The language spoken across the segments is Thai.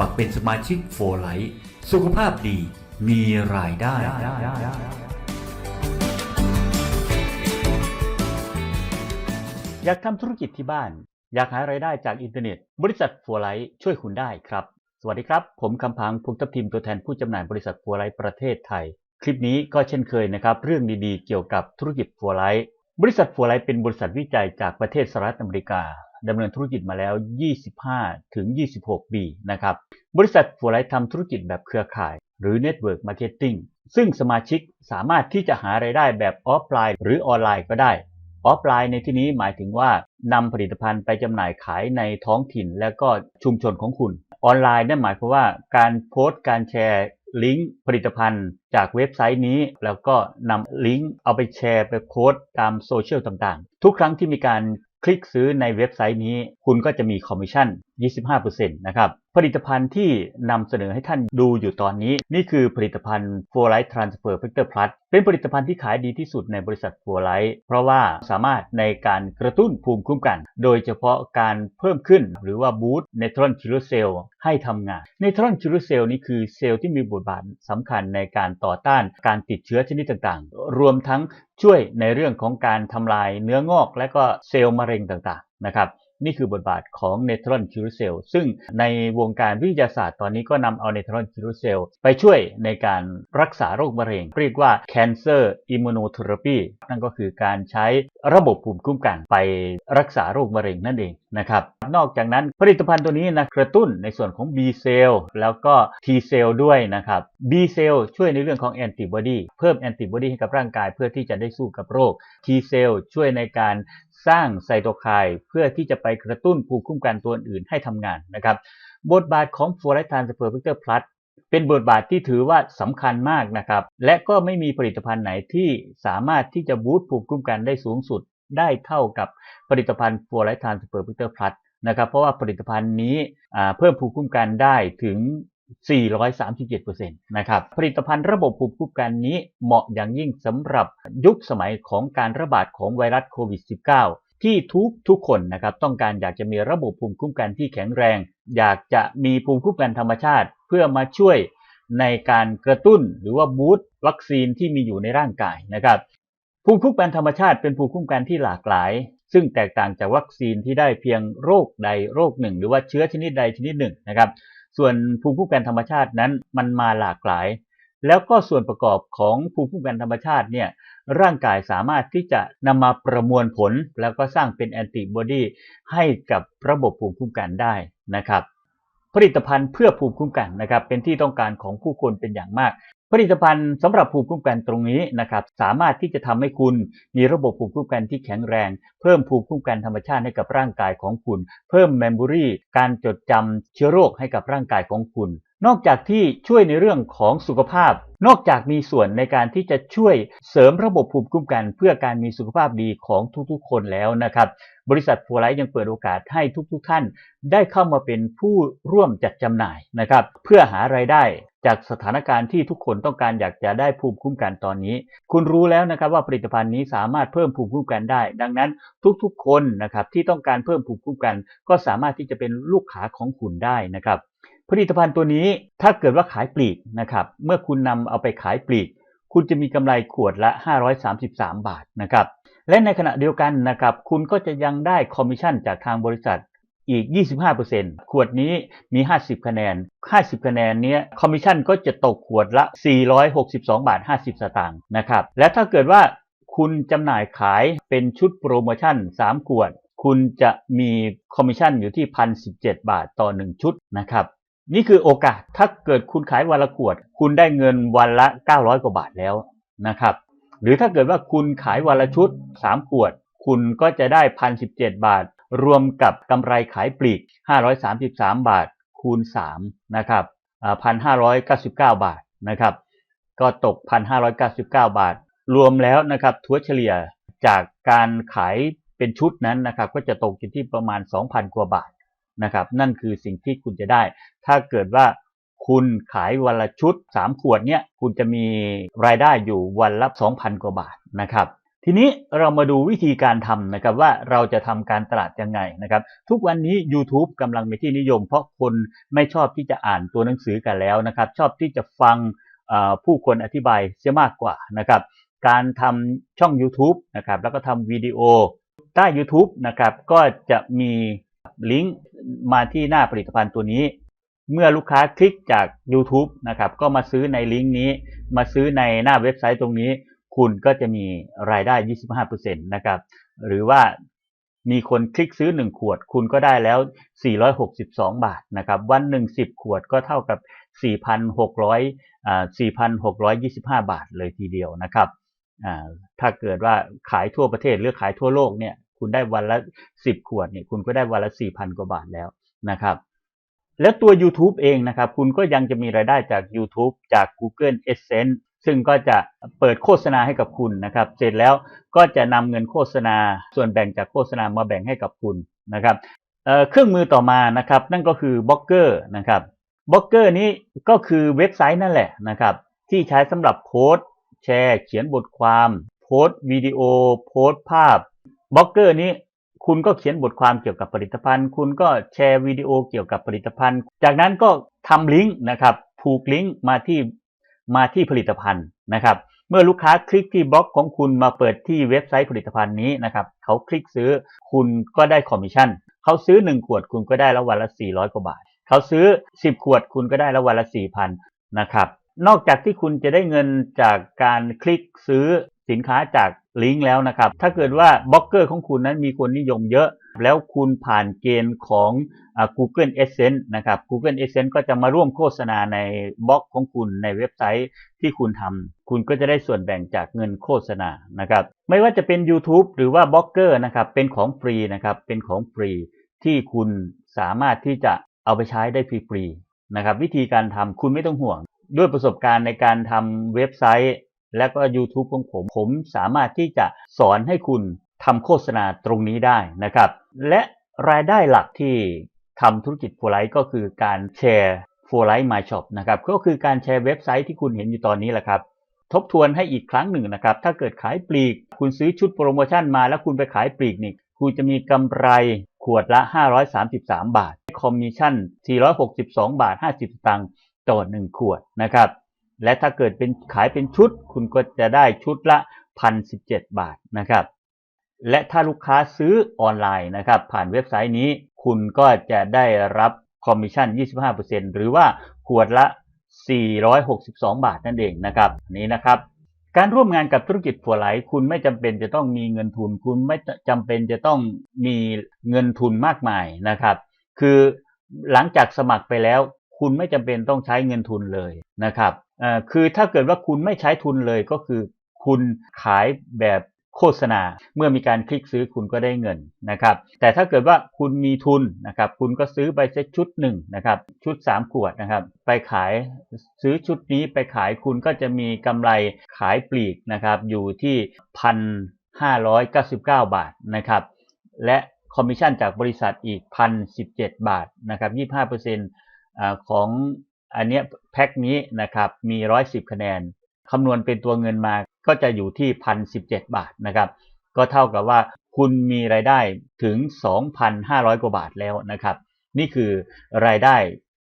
มัครเป็นสมาชิกโฟไลท์สุขภาพดีมีรายได้ อยากทำธุรกิจที่บ้าน อยากหารายได้จากอินเทอร์เน็ต บริษัทโฟไลท์ช่วยคุณได้ครับ สวัสดีครับ ผมคำพังภูมิทัพทีมตัวแทนผู้จำหน่ายบริษัทโฟไลท์ประเทศไทย คลิปนี้ก็เช่นเคยนะครับ เรื่องดีๆ เกี่ยวกับธุรกิจโฟไลท์บริษัทโฟไลท์เป็นบริษัทวิจัยจากประเทศสหรัฐอเมริกา ดำเนินธุรกิจมาแล้ว 25 ถึง 26 ปีนะครับ บริษัทฟัวไลท์ทำธุรกิจแบบเครือข่าย หรือ Network Marketing ซึ่งสมาชิกสามารถที่จะหารายได้แบบออฟไลน์ หรือออนไลน์ก็ได้ ออฟไลน์ในที่นี้หมายถึงว่านำผลิตภัณฑ์ไปจำหน่ายขายในท้องถิ่นแล้วก็ชุมชนของคุณ ออนไลน์นั่นหมายความว่าการโพสต์การแชร์ลิงก์ผลิตภัณฑ์จากเว็บไซต์นี้ แล้วก็นำลิงก์เอาไปแชร์ไปโพสต์ตามโซเชียลต่างๆ ทุกครั้งที่มีการ คลิกซื้อในเว็บไซต์นี้ คุณก็จะมีคอมมิชชั่น 25%นะครับ ผลิตภัณฑ์ที่นำเสนอให้ท่านดูอยู่ตอนนี้ นี่คือผลิตภัณฑ์ f o r l i g h t Transfer Factor Plus เป็นผลิตภัณฑ์ที่ขายดีที่สุดในบริษัท f o r l i g h t เพราะว่าสามารถในการกระตุ้นภูมิคุ้มกัน โดยเฉพาะการเพิ่มขึ้นหรือว่าบูต์เนตรอนคิลเซลให้ทำงานเนตรอนคิลเซลนี่คือเซลล์ที่มีบทบาทสำคัญในการต่อต้านการติดเชื้อชนิดต่างๆ รวมทั้งช่วยในเรื่องของการทำลายเนื้องอก และก็เซลล์มะเร็งต่างๆนะครับ นี่คือบทบาทของเนทรอนคิวเซลซึ่งในวงการวิทยาศาสตร์ตอนนี้ก็นำเอาเนทรอนคิวเซลไปช่วยในการรักษาโรคมะเร็ง เรียกว่า cancer immunotherapy นั่นก็คือการใช้ระบบภูมิคุ้มกันไปรักษาโรคมะเร็งนั่นเองนะครับ นอกจากนั้นผลิตภัณฑ์ตัวนี้นะกระตุ้นในส่วนของ B เซลล์แล้วก็ T เซลล์ด้วยนะครับ B เซลล์ช่วยในเรื่องของแอนติบอดีเพิ่มแอนติบอดีให้กับร่างกายเพื่อที่จะได้สู้กับโรค T เซลล์ช่วยในการ สร้างไซโตไคน์เพื่อที่จะไปกระตุ้นภูมิคุ้มกันตัวอื่นให้ทำงานนะครับบทบาทของ f l o r i d e Transfer Factor Plus เป็นบทบาทที่ถือว่าสำคัญมากนะครับ และก็ไม่มีผลิตภัณฑ์ไหนที่สามารถที่จะบูตภูมิคุ้มกันได้สูงสุด ได้เท่ากับผลิตภัณฑ์ f l o r i d e Transfer Factor Plus นะครับเพราะว่าผลิตภัณฑ์นี้เพิ่มภูมิคุ้มกันได้ถึง 437%นะครับผลิตภัณฑ์ระบบภูมิคุ้มกันนี้เหมาะอย่างยิ่งสำหรับยุคสมัยของการระบาดของไวรัสโควิด -19 ที่ทุกทุกคนนะครับต้องการอยากจะมีระบบภูมิคุ้มกันที่แข็งแรง อยากจะมีภูมิคุ้มกันธรรมชาติ เพื่อมาช่วยในการกระตุ้นหรือว่าบูสต์วัคซีนที่มีอยู่ในร่างกายนะครับภูมิคุ้มกันธรรมชาติเป็นภูมิคุ้มกันที่หลากหลาย ซึ่งแตกต่างจากวัคซีนที่ได้เพียงโรคใดโรคหนึ่ง หรือว่าเชื้อชนิดใดชนิดหนึ่งนะครับ ส่วนภูมิคุ้มกันธรรมชาตินั้นมันมาหลากหลาย แล้วก็ส่วนประกอบของภูมิคุ้มกันธรรมชาติเนี่ยร่างกายสามารถที่จะนำมาประมวลผล แล้วก็สร้างเป็นแอนติบอดีให้กับระบบภูมิคุ้มกันได้นะครับ ผลิตภัณฑ์เพื่อภูมิคุ้มกันนะครับเป็นที่ต้องการของผู้คนเป็นอย่างมาก ผลิตภัณฑ์สำหรับภูมิคุ้มกันตรงนี้นะครับสามารถที่จะทำให้คุณมีระบบภูมิคุ้มกันที่แข็งแรง เพิ่มภูมิคุ้มกันธรรมชาติให้กับร่างกายของคุณ เพิ่มเมมโมรีการจดจำเชื้อโรคให้กับร่างกายของคุณ นอกจากที่ช่วยในเรื่องของสุขภาพ นอกจากมีส่วนในการที่จะช่วยเสริมระบบภูมิคุ้มกัน เพื่อการมีสุขภาพดีของทุกๆ คนแล้วนะครับบริษัทฟัวไลท์ยังเปิดโอกาสให้ทุกๆท่าน ได้เข้ามาเป็นผู้ร่วมจัดจำหน่ายนะครับเพื่อหารายได้ จากสถานการณ์ที่ทุกคนต้องการอยากจะได้ภูมิคุ้มกันตอนนี้ คุณรู้แล้วนะครับว่าผลิตภัณฑ์นี้สามารถเพิ่มภูมิคุ้มกันได้ ดังนั้นทุกๆคนนะครับที่ต้องการเพิ่มภูมิคุ้มกัน ก็สามารถที่จะเป็นลูกค้าของคุณได้นะครับ ผลิตภัณฑ์ตัวนี้ถ้าเกิดว่าขายปลีกนะครับเมื่อคุณนำเอาไปขายปลีก คุณจะมีกำไรขวดละ 533 บาทนะครับและในขณะเดียวกันนะครับคุณก็จะยังได้คอมมิชชั่นจากทางบริษัท อีก 25%ขวดนี้มี 50 คะแนน 50 คะแนนนี้คอมมิชชั่นก็จะตกขวดละ 462 บาท 50 สตางค์นะครับ และถ้าเกิดว่าคุณจำหน่ายขายเป็นชุดโปรโมชั่น 3 ขวด คุณจะมีคอมมิชชั่นอยู่ที่ 1,017 บาทต่อ 1 ชุดนะครับนี่คือโอกาสถ้าเกิดคุณขายวันละขวด คุณได้เงินวันละ 900 กว่าบาทแล้วนะครับหรือถ้าเกิดว่าคุณขายวันละชุด 3 ขวด คุณก็จะได้ 1,017 บาท รวมกับกำไรขายปลีก 533 บาทคูณ3นะครับ1,599 บาทนะครับก็ตก 1,599 บาท รวมแล้วนะครับถัวเฉลี่ยจากการขายเป็นชุดนั้นนะครับก็จะตกอยู่ที่ประมาณ 2,000 กว่าบาทนะครับนั่นคือสิ่งที่คุณจะได้ ถ้าเกิดว่าคุณขายวันละชุด 3 ขวดเนี่ยคุณจะมีรายได้อยู่วันละ 2,000 กว่าบาทนะครับ ทีนี้เรามาดูวิธีการทำนะครับว่าเราจะทำการตลาดยังไงนะครับ ทุกวันนี้ YouTube กำลังเป็นที่นิยม เพราะคนไม่ชอบที่จะอ่านตัวหนังสือกันแล้วนะครับ ชอบที่จะฟังผู้คนอธิบายเสียมากกว่านะครับ การทำช่อง YouTube นะครับแล้วก็ทำวิดีโอใต้ YouTube นะครับก็จะมีลิงก์มาที่หน้าผลิตภัณฑ์ตัวนี้ เมื่อลูกค้าคลิกจาก YouTube นะครับก็มาซื้อในลิงก์นี้ มาซื้อในหน้าเว็บไซต์ตรงนี้ คุณก็จะมีรายได้ 25%นะครับ หรือว่ามีคนคลิกซื้อ 1 ขวด คุณก็ได้แล้ว 462 บาทนะครับ วันหนึ่ง10 ขวดก็เท่ากับ 4,600อ่า4,625 บาทเลยทีเดียวนะครับอ่าถ้าเกิดว่าขายทั่วประเทศหรือขายทั่วโลกเนี่ย คุณได้วันละ 10 ขวดเนี่ย คุณก็ได้วันละ 4,000 กว่าบาทแล้วนะครับแล้วตัว YouTube เองนะครับ คุณก็ยังจะมีรายได้จาก YouTube จาก Google Adsense ซึ่งก็จะเปิดโฆษณาให้กับคุณนะครับ เสร็จแล้วก็จะนำเงินโฆษณาส่วนแบ่งจากโฆษณามาแบ่งให้กับคุณนะครับเเครื่องมือต่อมานะครับ นั่นก็คือบล็อกเกอร์นะครับบล็อกเกอร์นี้ก็คือเว็บไซต์นั่นแหละนะครับ ที่ใช้สำหรับโพสต์แชร์ เขียนบทความ โพสต์วิดีโอ โพสต์ภาพบล็อกเกอร์นี้คุณก็เขียนบทความเกี่ยวกับผลิตภัณฑ์ คุณก็แชร์วิดีโอเกี่ยวกับผลิตภัณฑ์ จากนั้นก็ทำลิงก์นะครับผูกลิงก์มาที่ มาที่ผลิตภัณฑ์นะครับ เมื่อลูกค้าคลิกที่บล็อกของคุณมาเปิดที่เว็บไซต์ผลิตภัณฑ์นี้นะครับเขาคลิกซื้อคุณก็ได้คอมมิชชั่นเขาซื้อ 1 ขวดคุณก็ได้ละวันละ 400 กว่าบาท เขาซื้อ 10 ขวดคุณก็ได้ละววันละ 4,000นะครับนอกจากที่คุณจะได้เงินจากการคลิกซื้อ สินค้าจากลิงก์แล้วนะครับ ถ้าเกิดว่าบล็อกเกอร์ของคุณนั้นมีคนนิยมเยอะ แล้วคุณผ่านเกณฑ์ของ Google Adsense นะครับ Google Adsense ก็จะมาร่วมโฆษณาในบล็อกของคุณในเว็บไซต์ที่คุณทำ คุณก็จะได้ส่วนแบ่งจากเงินโฆษณา นะครับ ไม่ว่าจะเป็น YouTube หรือว่าบล็อกเกอร์นะครับ เป็นของฟรีนะครับ เป็นของฟรีที่คุณสามารถที่จะเอาไปใช้ได้ฟรีๆนะครับ วิธีการทำคุณไม่ต้องห่วง ด้วยประสบการณ์ในการทำเว็บไซต์ และก็ YouTube ของผม ผมสามารถที่จะสอนให้คุณทำโฆษณาตรงนี้ได้นะครับ และรายได้หลักที่ทำธุรกิจโฟไลท์ก็คือการแชร์โฟไลท์มาช็อปนะครับก็คือการแชร์เว็บไซต์ที่คุณเห็นอยู่ตอนนี้แหละครับ ทบทวนให้อีกครั้งหนึ่งนะครับ ถ้าเกิดขายปลีก คุณซื้อชุดโปรโมชั่นมาแล้วคุณไปขายปลีกนี่คุณจะมีกำไรขวดละ 533 บาท คอมมิชชั่น 462 บาท 50สตางค์ต่อ 1 ขวดนะครับ และถ้าเกิดเป็นขายเป็นชุด คุณก็จะได้ชุดละ1,017 บาทนะครับ และถ้าลูกค้าซื้อออนไลน์นะครับ ผ่านเว็บไซต์นี้ คุณก็จะได้รับคอมมิชชั่น 25%หรือว่าขวดละ 462 บาทนั่นเองนะครับนี้นะครับการร่วมงานกับธุรกิจผัวไหลคุณไม่จำเป็นจะต้องมีเงินทุน คุณไม่จำเป็นจะต้องมีเงินทุนมากมายนะครับ คือหลังจากสมัครไปแล้ว คุณไม่จำเป็นต้องใช้เงินทุนเลยนะครับ คือถ้าเกิดว่าคุณไม่ใช้ทุนเลยก็คือ คุณขายแบบโฆษณา เมื่อมีการคลิกซื้อคุณก็ได้เงินนะครับ แต่ถ้าเกิดว่าคุณมีทุนนะครับ คุณก็ซื้อไปสักชุดหนึ่งนะครับ ชุด 3 ขวดนะครับ ไปขายซื้อชุดนี้ไปขายคุณก็จะมีกำไรขายปลีกนะครับ อยู่ที่พันห้าร้อยเก้าสิบเก้าบาทนะครับ และคอมมิชชั่นจากบริษัทอีกพันสิบเจ็ดบาทนะครับยี่ห้าเปอร์เซ็นต์ของ อันนี้แพ็คนี้นะครับมีร้อยสิบคะแนนคำนวณเป็นตัวเงินมาก็จะอยู่ที่พันสิบเจ็ดบาทนะครับ ก็เท่ากับว่าคุณมีรายได้ถึง 2,500 กว่าบาทแล้วนะครับ นี่คือรายได้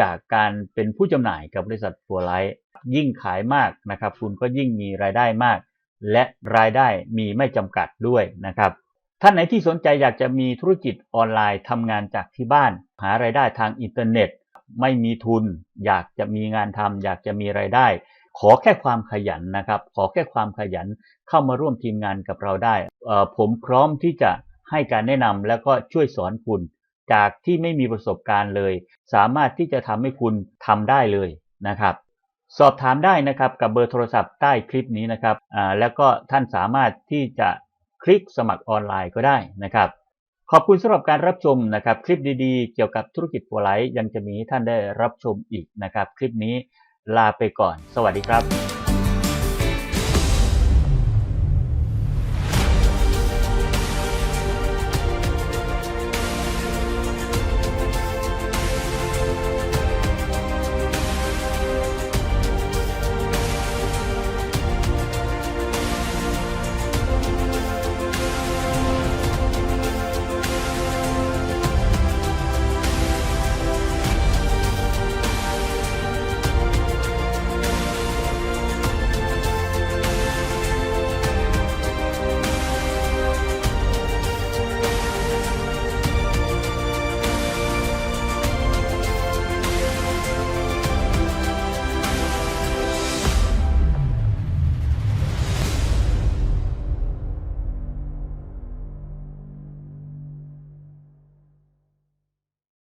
จากการเป็นผู้จำหน่ายกับบริษัทฟัวไลท์ยิ่งขายมากนะครับ คุณก็ยิ่งมีรายได้มาก และรายได้มีไม่จำกัดด้วยนะครับ ท่านไหนที่สนใจอยากจะมีธุรกิจออนไลน์ทำงานจากที่บ้าน หารายได้ทางอินเทอร์เน็ต ไม่มีทุน อยากจะมีงานทำอยากจะมีรายได้ ขอแค่ความขยันนะครับ ขอแค่ความขยันเข้ามาร่วมทีมงานกับเราได้ ผมพร้อมที่จะให้การแนะนำแล้วก็ช่วยสอนคุณ จากที่ไม่มีประสบการณ์เลย สามารถที่จะทำให้คุณทำได้เลยนะครับสอบถามได้นะครับกับเบอร์โทรศัพท์ใต้คลิปนี้นะครับแล้วก็ท่านสามารถที่จะคลิกสมัครออนไลน์ก็ได้นะครับ ขอบคุณสำหรับการรับชมนะครับคลิปดีๆ เกี่ยวกับธุรกิจโฟไลท์ยังจะมีให้ท่านได้รับชมอีกนะครับ คลิปนี้ลาไปก่อน สวัสดีครับ